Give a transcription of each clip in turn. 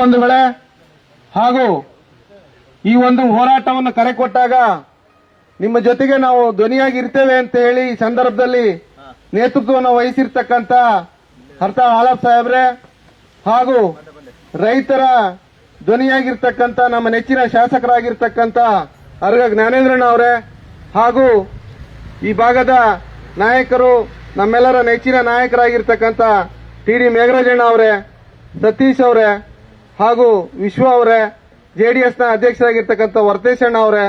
ಬಂಧುಗಳೇ, ಹಾಗೂ ಈ ಒಂದು ಹೋರಾಟವನ್ನು ಕರೆ ಕೊಟ್ಟಾಗ ನಿಮ್ಮ ಜೊತೆಗೆ ನಾವು ಧ್ವನಿಯಾಗಿ ಇರ್ತೇವೆ ಅಂತ ಹೇಳಿ ಈ ಸಂದರ್ಭದಲ್ಲಿ ನೇತೃತ್ವವನ್ನು ವಹಿಸಿರ್ತಕ್ಕಂಥ ಹರ್ತಾಳ್ ಹಾಲಪ್ಪ ಸಾಹೇಬ್ರೆ, ಹಾಗೂ ರೈತರ ಧ್ವನಿಯಾಗಿರ್ತಕ್ಕಂಥ ನಮ್ಮ ನೆಚ್ಚಿನ ಶಾಸಕರಾಗಿರ್ತಕ್ಕಂಥ ಅರ್ಗ ಜ್ಞಾನೇಂದ್ರಣ್ಣ ಅವರೇ, ಹಾಗೂ ಈ ಭಾಗದ ನಾಯಕರು ನಮ್ಮೆಲ್ಲರ ನೆಚ್ಚಿನ ನಾಯಕರಾಗಿರ್ತಕ್ಕಂಥ ಟಿ ಡಿ ಮೇಘರಾಜಣ್ಣ ಅವರೇ, ಸತೀಶ್ ಅವರೇ ಹಾಗೂ ವಿಶ್ವ ಅವರೇ ನ ಅಧ್ಯಕ್ಷರಾಗಿರ್ತಕ್ಕಂಥ ವರ್ತೇಶಣ್ಣ ಅವರೇ,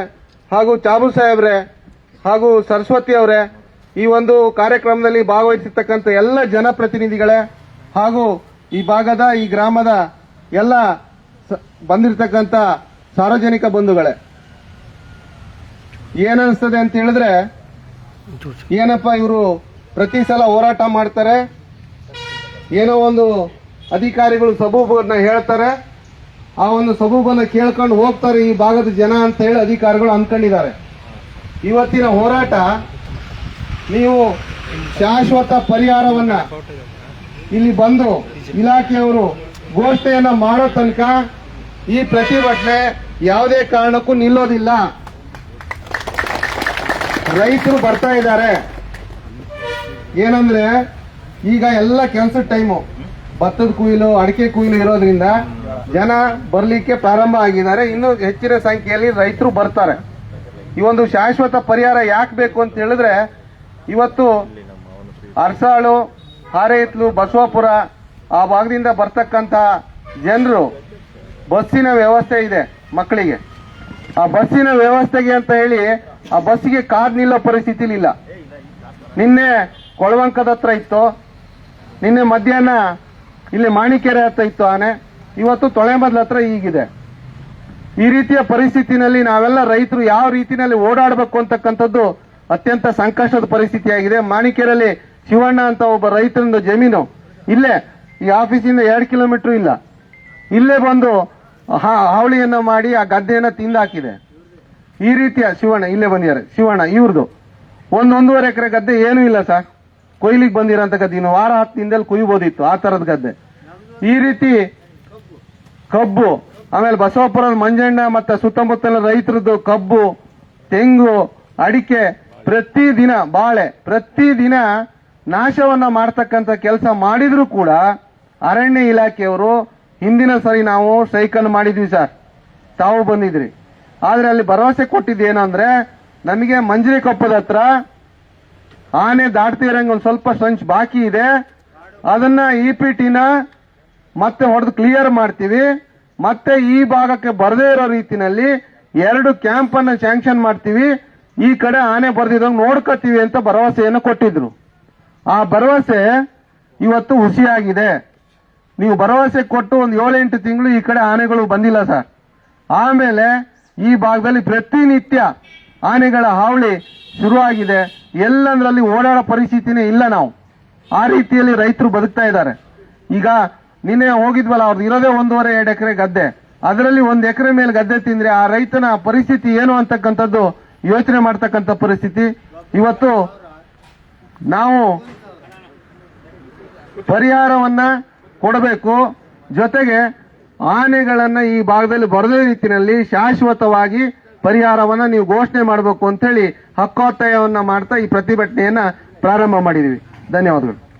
ಹಾಗೂ ಚಾಬು ಸಾಹೇಬ್ರೆ, ಹಾಗೂ ಸರಸ್ವತಿ ಅವರೇ, ಈ ಒಂದು ಕಾರ್ಯಕ್ರಮದಲ್ಲಿ ಭಾಗವಹಿಸಿರ್ತಕ್ಕಂಥ ಎಲ್ಲ ಜನಪ್ರತಿನಿಧಿಗಳೇ, ಹಾಗೂ ಈ ಭಾಗದ, ಈ ಗ್ರಾಮದ ಎಲ್ಲ ಬಂದಿರತಕ್ಕಂಥ ಸಾರ್ವಜನಿಕ ಬಂಧುಗಳೇ. ಏನನ್ಸ್ತದೆ ಅಂತ ಹೇಳಿದ್ರೆ, ಏನಪ್ಪ ಇವರು ಪ್ರತಿ ಸಲ ಹೋರಾಟ ಮಾಡ್ತಾರೆ, ಏನೋ ಒಂದು ಅಧಿಕಾರಿಗಳು ಸಬೂಬನ್ನ ಹೇಳ್ತಾರೆ ಆ ಒಂದು ಸಬೂಬನ್ನು ಕೇಳ್ಕೊಂಡು ಹೋಗ್ತಾರೆ ಈ ಭಾಗದ ಜನ ಅಂತ ಹೇಳಿ ಅಧಿಕಾರಿಗಳು ಅನ್ಕೊಂಡಿದ್ದಾರೆ. ಇವತ್ತಿನ ಹೋರಾಟ ನೀವು ಶಾಶ್ವತ ಪರಿಹಾರವನ್ನ ಇಲ್ಲಿ ಬಂದು ಇಲಾಖೆಯವರು ಘೋಷಣೆಯನ್ನ ಮಾಡೋ ತನಕ ಈ ಪ್ರತಿಭಟನೆ ಯಾವುದೇ ಕಾರಣಕ್ಕೂ ನಿಲ್ಲೋದಿಲ್ಲ. ರೈತರು ಬರ್ತಾ ಇದ್ದಾರೆ. ಏನಂದ್ರೆ, ಈಗ ಎಲ್ಲ ಕೆಲಸದ ಟೈಮು ಭತ್ತದ ಕುಯಿಲು, ಅಡಿಕೆ ಕುಯಿಲು ಇರೋದ್ರಿಂದ ಜನ ಬರಲಿಕ್ಕೆ ಪ್ರಾರಂಭ ಆಗಿದ್ದಾರೆ. ಇನ್ನು ಹೆಚ್ಚಿನ ಸಂಖ್ಯೆಯಲ್ಲಿ ರೈತರು ಬರ್ತಾರೆ. ಈ ಒಂದು ಶಾಶ್ವತ ಪರಿಹಾರ ಯಾಕೆ ಬೇಕು ಅಂತ ಹೇಳಿದ್ರೆ, ಇವತ್ತು ಅರ್ಸಾಳು, ಹಾರೇತ್ಲು, ಬಸವಾಪುರ ಆ ಭಾಗದಿಂದ ಬರ್ತಕ್ಕಂಥ ಜನರು ಬಸ್ಸಿನ ವ್ಯವಸ್ಥೆ ಇದೆ ಮಕ್ಕಳಿಗೆ. ಆ ಬಸ್ಸಿನ ವ್ಯವಸ್ಥೆಗೆ ಅಂತ ಹೇಳಿ ಆ ಬಸ್ಸಿಗೆ ಕಾರ್ ನಿಲ್ಲೋ ಪರಿಸ್ಥಿತಿಲಿಲ್ಲ. ನಿನ್ನೆ ಕೊಳವಂಕದ ಹತ್ರ ಇತ್ತು. ನಿನ್ನೆ ಮಧ್ಯಾಹ್ನ ಇಲ್ಲಿ ಮಾಣಿಕೆರೆ ಹತ್ರ ಇತ್ತು ಆನೆ. ಇವತ್ತು ತೊಳೆಮದ್ಲ ಹತ್ರ ಈಗಿದೆ. ಈ ರೀತಿಯ ಪರಿಸ್ಥಿತಿನಲ್ಲಿ ನಾವೆಲ್ಲ ರೈತರು ಯಾವ ರೀತಿನಲ್ಲಿ ಓಡಾಡಬೇಕು ಅಂತಕ್ಕಂಥದ್ದು ಅತ್ಯಂತ ಸಂಕಷ್ಟದ ಪರಿಸ್ಥಿತಿಯಾಗಿದೆ. ಮಾಣಿಕ್ಯರಲ್ಲಿ ಶಿವಣ್ಣ ಅಂತ ಒಬ್ಬ ರೈತರಿಂದ ಜಮೀನು. ಇಲ್ಲೇ, ಈ ಆಫೀಸಿಂದ ಎರಡು ಕಿಲೋಮೀಟರ್ ಇಲ್ಲ. ಇಲ್ಲೇ ಬಂದು ಹಾವಳಿಯನ್ನ ಮಾಡಿ ಆ ಗದ್ದೆಯನ್ನ ತಿಂದಾಕಿದೆ. ಈ ರೀತಿಯ ಶಿವಣ್ಣ, ಇಲ್ಲೇ ಬಂದಿದ್ದಾರೆ. ಶಿವಣ್ಣ ಇವ್ರದ್ದು ಒಂದೊಂದೂವರೆ ಎಕರೆ ಗದ್ದೆ ಏನೂ ಇಲ್ಲ ಸರ್. ಕೊಯ್ಲಿಗೆ ಬಂದಿರೋಂಥ ಗದ್ದೆ ಇನ್ನು ವಾರ ಹತ್ತು ದಿನದಲ್ಲಿ ಕುಯ್ಬೋದಿತ್ತು ಆ ಥರದ ಗದ್ದೆ. ಈ ರೀತಿ ಕಬ್ಬು, ಆಮೇಲೆ ಬಸವಪುರದ ಮಂಜಣ್ಣ ಮತ್ತೆ ಸುತ್ತಮುತ್ತಲ ರೈತರದ್ದು ಕಬ್ಬು, ತೆಂಗು, ಅಡಿಕೆ, ಪ್ರತಿದಿನ ಬಾಳೆ ಪ್ರತಿ ದಿನ ನಾಶವನ್ನ ಮಾಡ್ತಕ್ಕಂಥ ಕೆಲಸ ಮಾಡಿದ್ರು ಕೂಡ ಅರಣ್ಯ ಇಲಾಖೆಯವರು ಹಿಂದಿನ ಸರಿ ನಾವು ಸೈಕಲ್ ಮಾಡಿದ್ವಿ ಸರ್ ತಾವು ಬಂದಿದ್ರಿ. ಆದ್ರೆ ಅಲ್ಲಿ ಭರವಸೆ ಕೊಟ್ಟಿದ್ದೇನಂದ್ರೆ ನಮಗೆ ಮಂಜರಿ ಕೊಪ್ಪದ ಹತ್ರ ಆನೆ ದಾಟ್ತಿರಂಗ ಒಂದು ಸ್ವಲ್ಪ ಸಂಚ್ ಬಾಕಿ ಇದೆ. ಅದನ್ನ ಇ ಪಿ ಮತ್ತೆ ಹೊಡೆದು ಕ್ಲಿಯರ್ ಮಾಡ್ತೀವಿ. ಮತ್ತೆ ಈ ಭಾಗಕ್ಕೆ ಬರದೇ ಇರೋ ರೀತಿನಲ್ಲಿ ಎರಡು ಕ್ಯಾಂಪ್ ಅನ್ನ ಸ್ಯಾಂಕ್ಷನ್ ಮಾಡ್ತೀವಿ. ಈ ಕಡೆ ಆನೆ ಬರ್ದಿದಂಗೆ ನೋಡ್ಕೋತೀವಿ ಅಂತ ಭರವಸೆಯನ್ನು ಕೊಟ್ಟಿದ್ರು. ಆ ಭರವಸೆ ಇವತ್ತು ಹುಸಿಯಾಗಿದೆ. ನೀವು ಭರವಸೆ ಕೊಟ್ಟು ಒಂದು ಏಳೆಂಟು ತಿಂಗಳು ಈ ಕಡೆ ಆನೆಗಳು ಬಂದಿಲ್ಲ ಸರ್. ಆಮೇಲೆ ಈ ಭಾಗದಲ್ಲಿ ಪ್ರತಿನಿತ್ಯ ಆನೆಗಳ ಹಾವಳಿ ಶುರುವಾಗಿದೆ. ಎಲ್ಲಂದ್ರಲ್ಲಿ ಓಡಾಡೋ ಪರಿಸ್ಥಿತಿನೇ ಇಲ್ಲ ನಾವು. ಆ ರೀತಿಯಲ್ಲಿ ರೈತರು ಬದುಕ್ತಾ ಇದ್ದಾರೆ. ಈಗ ನಿನ್ನೆ ಹೋಗಿದ್ವಲ್ಲ ಅವ್ರದ್ದು ಇರೋದೇ ಒಂದೂವರೆ, ಎರಡು ಎಕರೆ ಗದ್ದೆ. ಅದರಲ್ಲಿ ಒಂದು ಎಕರೆ ಮೇಲೆ ಗದ್ದೆ ತಿಂದ್ರೆ ಆ ರೈತನ ಪರಿಸ್ಥಿತಿ ಏನು ಅಂತಕ್ಕಂಥದ್ದು ಯೋಚನೆ ಮಾಡ್ತಕ್ಕಂಥ ಪರಿಸ್ಥಿತಿ. ಇವತ್ತು ನಾವು ಪರಿಹಾರವನ್ನ ಕೊಡಬೇಕು. ಜೊತೆಗೆ ಆನೆಗಳನ್ನ ಈ ಭಾಗದಲ್ಲಿ ಬರದೇ ರೀತಿಯಲ್ಲಿ ಶಾಶ್ವತವಾಗಿ ಪರಿಹಾರವನ್ನ ನೀವು ಘೋಷಣೆ ಮಾಡಬೇಕು ಅಂತ ಹೇಳಿ ಹಕ್ಕೊತ್ತಾಯವನ್ನ ಮಾಡ್ತಾ ಈ ಪ್ರತಿಭಟನೆಯನ್ನ ಪ್ರಾರಂಭ ಮಾಡಿದೀವಿ. ಧನ್ಯವಾದಗಳು.